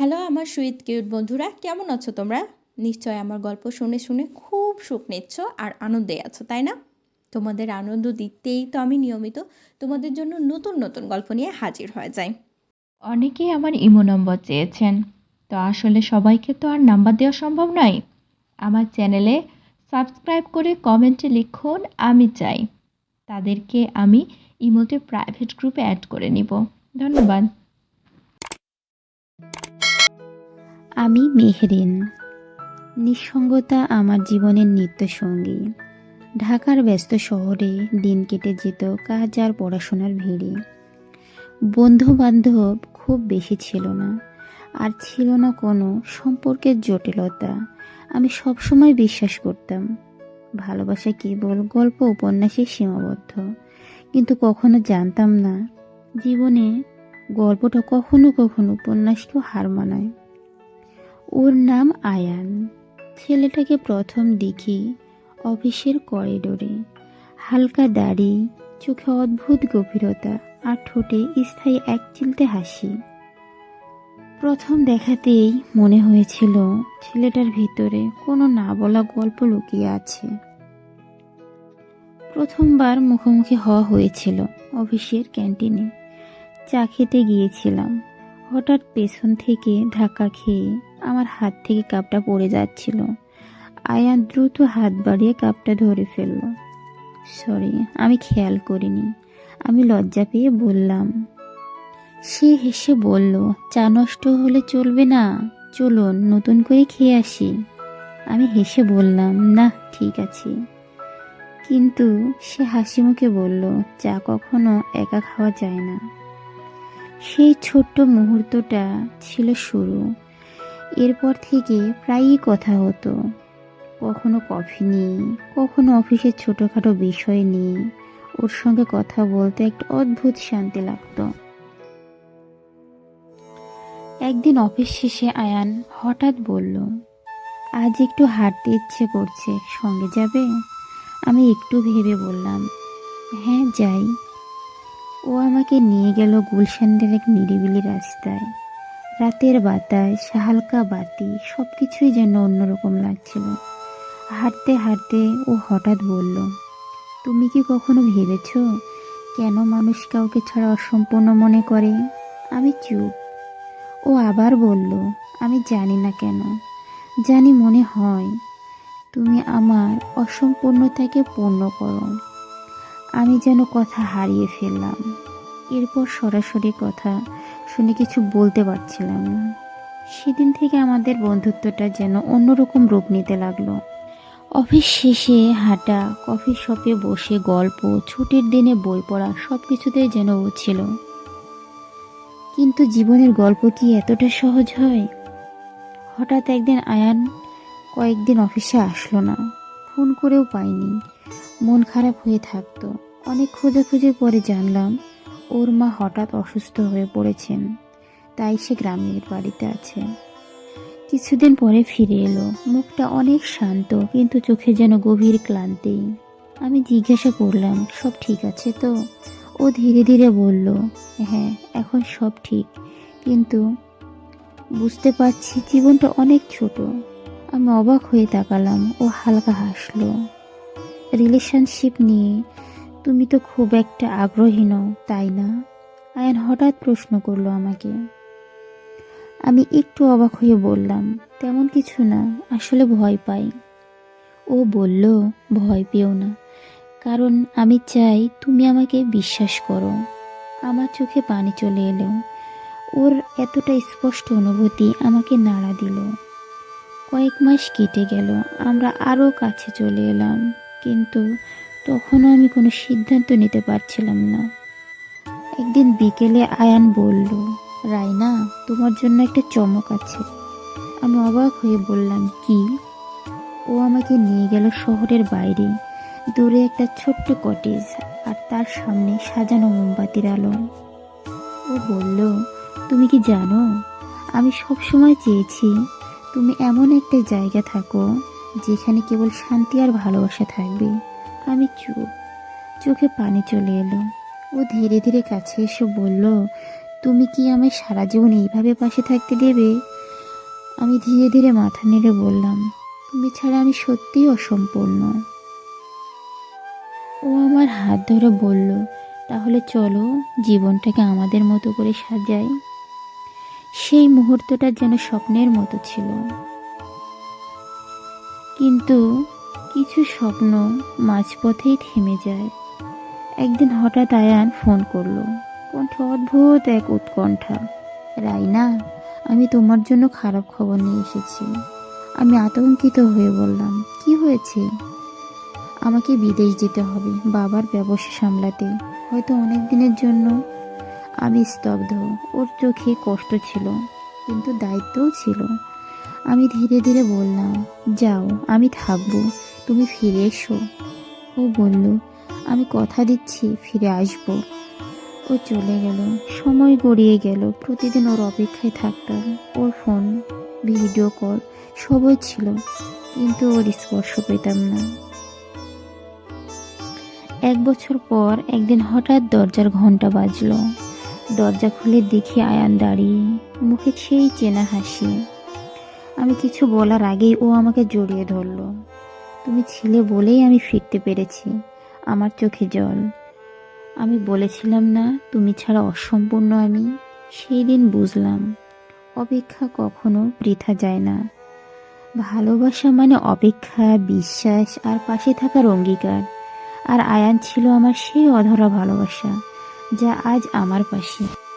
Hello আমার sweet cute বন্ধুরা, কেমন আছো তোমরা? নিশ্চয় আমার গল্প শুনে শুনে খুব সুখ নিচ্ছ আর আনন্দে আছো, তাই না? তোমাদের আনন্দ দিতেই তো আমি নিয়মিত তোমাদের জন্য নতুন নতুন গল্প নিয়ে হাজির হয়ে যাই। অনেকেই আমার ইমো নম্বর চেয়েছেন, তো আসলে সবাইকে তো আর নাম্বার দেওয়া সম্ভব নয়। আমার চ্যানেলে সাবস্ক্রাইব করে কমেন্টে লিখুন, আমি চাই। তাদেরকে আমি ইমোতে প্রাইভেট গ্রুপে অ্যাড করে নিব। ধন্যবাদ। আমি মেহরিন। নিঃসঙ্গতা আমার জীবনের নিত্য সঙ্গী ঢাকার ব্যস্ত শহরে দিন কেটে যেত কাজ আর পড়াশোনার ভিড়ে। বন্ধু বান্ধব খুব বেশি ছিল না, আর ছিল না কোনো সম্পর্কের জটিলতা। আমি সবসময় বিশ্বাস করতাম, ভালোবাসা কেবল গল্প, উপন্যাসে সীমাবদ্ধ। কিন্তু কখনো জানতাম না, জীবনে গল্পটা কখনো কখনো উপন্যাসকেও হার মানায়। ওর নাম আয়ান। ছেলেটাকে প্রথম দেখি অফিসের করিডোরে। হালকা দাড়ি, চোখে অদ্ভুত গভীরতা আর ঠোঁটে স্থায়ী এক চিলতে হাসি। প্রথম দেখাতেই মনে হয়েছিল ছেলেটার ভিতরে কোনো না বলা গল্প লুকিয়ে আছে। প্রথমবার মুখোমুখি হওয়া হয়েছিল অফিসের ক্যান্টিনে। চা খেতে গিয়েছিলাম। হঠাৎ পেছন থেকে ধাক্কা খেয়ে আমার হাত থেকে কাপটা পড়ে যাচ্ছিল। আয়ান দ্রুত হাত বাড়িয়ে কাপটা ধরে ফেলল। সরি, আমি খেয়াল করিনি। আমি লজ্জা পেয়ে বললাম। সে হেসে বলল, চা নষ্ট হলে চলবে না। চলুন, নতুন করে খেয়ে আসি। আমি হেসে বললাম, না, ঠিক আছে। কিন্তু সে হাসি মুখে বলল, চা কখনো একা খাওয়া যায় না। সেই ছোট্ট মুহূর্তটা ছিল শুরু। এরপর থেকে প্রায়ই কথা হতো। কখনো কফি নিয়ে কখনো অফিসের ছোটোখাটো বিষয় নিয়ে ওর সঙ্গে কথা বলতে একটা অদ্ভুত শান্তি লাগতো। একদিন অফিস শেষে আয়ান হঠাৎ বলল, আজ একটু হাঁটতে ইচ্ছে করছে, সঙ্গে যাবে? আমি একটু ভেবে বললাম হ্যাঁ যাই। ও আমাকে নিয়ে গেল গুলশানের এক নিরিবিলি রাস্তায়। রাতের বাতাস, হালকা বাতি সব কিছুই যেন অন্যরকম লাগছিল। হাঁটতে হাঁটতে ও হঠাৎ বলল, তুমি কি কখনো ভেবেছ কেন মানুষ কাউকে ছাড়া অসম্পূর্ণ মনে করে? আমি চুপ। ও আবার বলল, আমি জানি না কেন। জানি মনে হয় তুমি আমার অসম্পূর্ণতাকে পূর্ণ করো। আমি যেন কথা হারিয়ে ফেললাম। এরপর সরাসরি কথা শুনে কিছু বলতে পারছিলাম না। সেদিন থেকে আমাদের বন্ধুত্বটা যেন অন্যরকম রূপ নিতে লাগল। অফিস শেষে হাঁটা, কফি শপে বসে গল্প, ছুটির দিনে বই পড়া সব কিছুতেই যেন ও ছিল কিন্তু জীবনের গল্প কি এতটা সহজ হয়? হঠাৎ একদিন আয়ান কয়েকদিন অফিসে আসলো না। ফোন করেও পাইনি। মন খারাপ হয়ে থাকতো। অনেক খোঁজাখুঁজির পরে জানলাম, ওর মা হঠাৎ অসুস্থ হয়ে পড়েছেন, তাই সে গ্রামের বাড়িতে আছে। কিছুদিন পরে ফিরে এলো। মুখটা অনেক শান্ত, কিন্তু চোখে যেন গভীর ক্লান্তি। আমি জিজ্ঞাসা করলাম, সব ঠিক আছে তো? ও ধীরে ধীরে বলল হ্যাঁ এখন সব ঠিক। কিন্তু বুঝতে পারছি জীবনটা অনেক ছোট। আমি অবাক হয়ে তাকালাম। ও হালকা হাসলো। রিলেশনশিপ নিয়ে, তুমি তো খুব একটা আগ্রহী নও, তাই না? আয়ান হঠাৎ প্রশ্ন করল আমাকে। আমি একটু অবাক হয়ে বললাম, তেমন কিছু না, আসলে ভয় পাই। ও বলল, ভয় পেও না, কারণ আমি চাই তুমি আমাকে বিশ্বাস করো। আমার চোখে পানি চলে এলো। ওর এতটা স্পষ্ট অনুভূতি আমাকে নাড়া দিল। কয়েক মাস কেটে গেল, আমরা আরও কাছে চলে এলাম। কিন্তু তখনও আমি কোনো সিদ্ধান্ত নিতে পারছিলাম না। একদিন বিকেলে আয়ান বলল, রাইনা, তোমার জন্য একটা চমক আছে। আমি অবাক হয়ে বললাম, কি? ও আমাকে নিয়ে গেল শহরের বাইরে। দূরে একটা ছোট্ট কটেজ আর তার সামনে সাজানো মোমবাতির আলো। ও বলল, তুমি কি জানো, আমি সব সময় চেয়েছি তুমি এমন একটা জায়গা থাকো যেখানে কেবল শান্তি আর ভালোবাসা থাকবে। আমি চুপ। চোখে পানি চলে এলো। ও ধীরে ধীরে কাছে এসে বলল, তুমি কি আমায় সারা জীবন এইভাবে পাশে থাকতে দেবে? আমি ধীরে ধীরে মাথা নেড়ে বললাম, তুমি ছাড়া আমি সত্যিই অসম্পূর্ণ। ও আমার হাত ধরে বলল, তাহলে চলো, জীবনটাকে আমাদের মতো করে সাজাই। সেই মুহূর্তটা যেন স্বপ্নের মতো ছিল। কিন্তু কিছু স্বপ্ন মাঝপথেই থেমে যায়। একদিন হঠাৎ আয়ান ফোন করল। কণ্ঠ অদ্ভুত এক উৎকণ্ঠা। রাইনা, আমি তোমার জন্য খারাপ খবর নিয়ে এসেছি। আমি আতঙ্কিত হয়ে বললাম, কি হয়েছে? আমাকে বিদেশ যেতে হবে বাবার ব্যবসা সামলাতে। হয়তো অনেক দিনের জন্য। আমি স্তব্ধ। ওর চোখে কষ্ট ছিল, কিন্তু দায়িত্বও ছিল। আমি ধীরে ধীরে বললাম, যাও, আমি থাকব, তুমি ফিরে এসো। ও বলল, আমি কথা দিচ্ছি, ফিরে আসব। ও চলে গেল। সময় গড়িয়ে গেল। প্রতিদিন ওর অপেক্ষায় থাকতাম। ওর ফোন, ভিডিও কল সবই ছিল, কিন্তু ওর স্পর্শ পেতাম না। এক বছর পর একদিন হঠাৎ দরজার ঘণ্টা বাজলো। দরজা খুলে দেখি আয়ান দাঁড়িয়ে, মুখে সেই চেনা হাসি। আমি কিছু বলার আগেই ও আমাকে জড়িয়ে ধরলো। তুমি ছিলে বলেই আমি ফিরতে পেরেছি, আমার চোখে জল। আমি বলেছিলাম না, তুমি ছাড়া অসম্পূর্ণ আমি। সেই দিন বুঝলাম, অপেক্ষা কখনো বৃথা যায় না। ভালোবাসা মানে অপেক্ষা, বিশ্বাস আর পাশে থাকার অঙ্গীকার। আর আয়ান ছিল আমার সেই অধরা ভালোবাসা, যা আজ আমার পাশে।